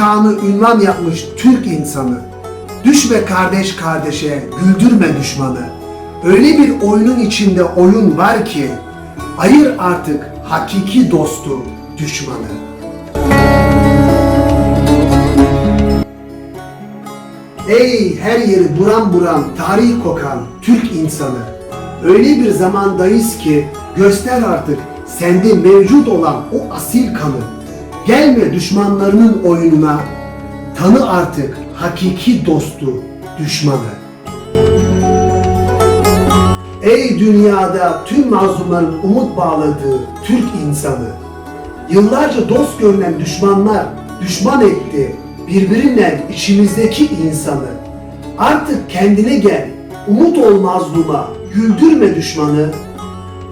çağını ünvan yapmış Türk insanı. Düşme kardeş kardeşe, güldürme düşmanı. Öyle bir oyunun içinde oyun var ki, ayır artık hakiki dostu düşmanı. Ey her yeri buram buram tarih kokan Türk insanı. Öyle bir zamandayız ki göster artık sende mevcut olan o asil kanı. Gelme düşmanlarının oyununa. Tanı artık hakiki dostu düşmanı. Ey dünyada tüm mazlumların umut bağladığı Türk insanı. Yıllarca dost görünen düşmanlar düşman etti birbirinden içimizdeki insanı. Artık kendine gel, umut ol mazluma, güldürme düşmanı.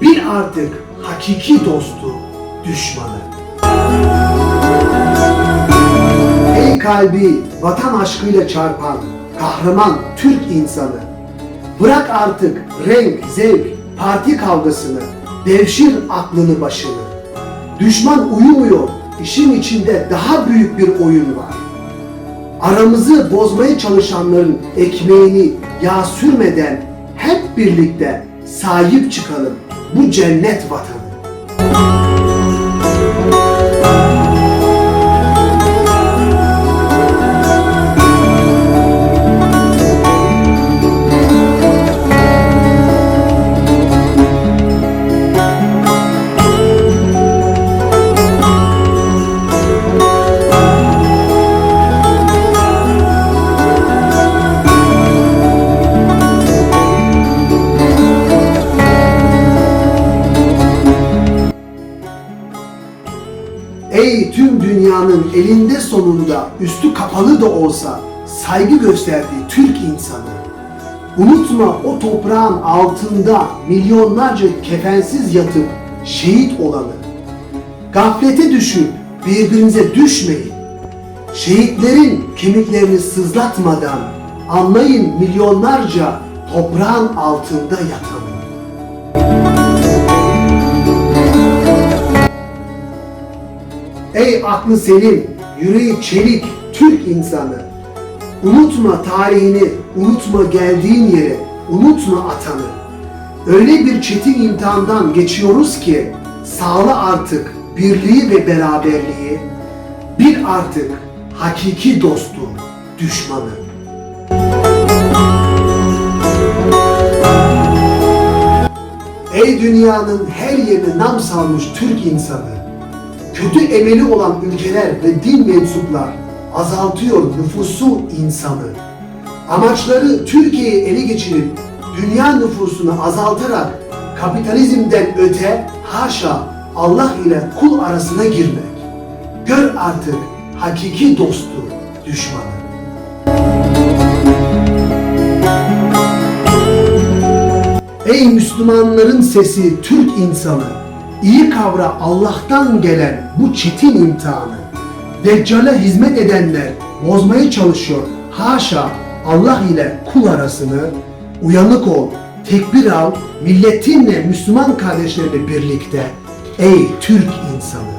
Bil artık hakiki dostu düşmanı. Kalbi vatan aşkıyla çarpan kahraman Türk insanı. Bırak artık renk, zevk, parti kavgasını, devşir aklını başını. Düşman uyumuyor, işin içinde daha büyük bir oyun var. Aramızı bozmaya çalışanların ekmeğini yağ sürmeden hep birlikte sahip çıkalım bu cennet vatanı. Dünyanın elinde sonunda üstü kapalı da olsa saygı gösterdiği Türk insanı. Unutma o toprağın altında milyonlarca kefensiz yatıp şehit olanı. Gaflete düşüp birbirinize düşmeyin. Şehitlerin kemiklerini sızlatmadan anlayın milyonlarca toprağın altında yatanı. Ey aklı selim, yüreği çelik, Türk insanı. Unutma tarihini, unutma geldiğin yeri, unutma atanı. Öyle bir çetin imtihandan geçiyoruz ki, sağla artık birliği ve beraberliği, bir artık hakiki dostu, düşmanı. Ey dünyanın her yerine nam salmış Türk insanı, kötü emeli olan ülkeler ve din mensuplar azaltıyor nüfusu insanı. Amaçları Türkiye'yi ele geçirip dünya nüfusunu azaltarak kapitalizmden öte haşa Allah ile kul arasına girmek. Gör artık hakiki dostu düşmanı. Ey Müslümanların sesi Türk insanı, iyi kavra Allah'tan gelen bu çetin imtihanı. Deccale hizmet edenler bozmaya çalışıyor. Haşa Allah ile kul arasını uyanık ol, tekbir al, milletinle Müslüman kardeşlerle birlikte. Ey Türk insanı!